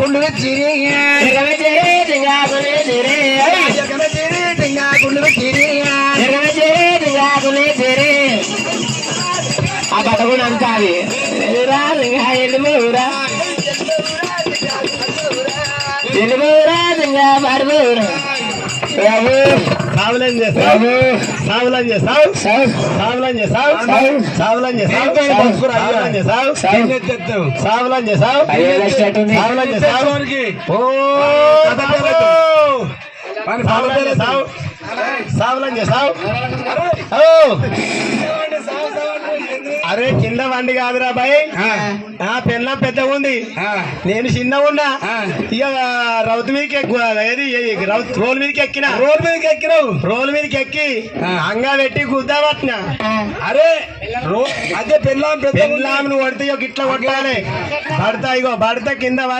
గుండు చిరి. చేరే దిగాకులే చేరే ఎగమ చిరి టింగా గుండు చిరి. చేరే దిగాకులే చేరే. ఆ బట్ట కూడా అంతా అది. రా దిగా సావులం చేస్తావు సావులం చేస్తావు సావులం చేస్తావు సావులం చేస్తావు సావులం చేస్తావు సావులం చేస్తావు సావులం చేస్తావు ఓ సావులం చేస్తావు సావులం చేస్తావు ఓ అరే కింద వండి కాదురా బాయ్. ఆ. పెళ్ళం పెద్దగా ఉంది నేను చిన్న ఉన్నా ఇక రౌత్ మీదకి ఎక్కువ ఏది రౌత్ రోల్ మీదకి ఎక్కిన. రోల్ మీదకి ఎక్కినావు? రోల్ మీదకి ఎక్కి అంగా పెట్టి గుద్దా పట్టిన. అరే రో అదే పెళ్ళాం పెళ్ళాం నువ్వు కొడితే ఇక ఇట్లా కొట్టాలి. పడతా ఇగో పడతా కింద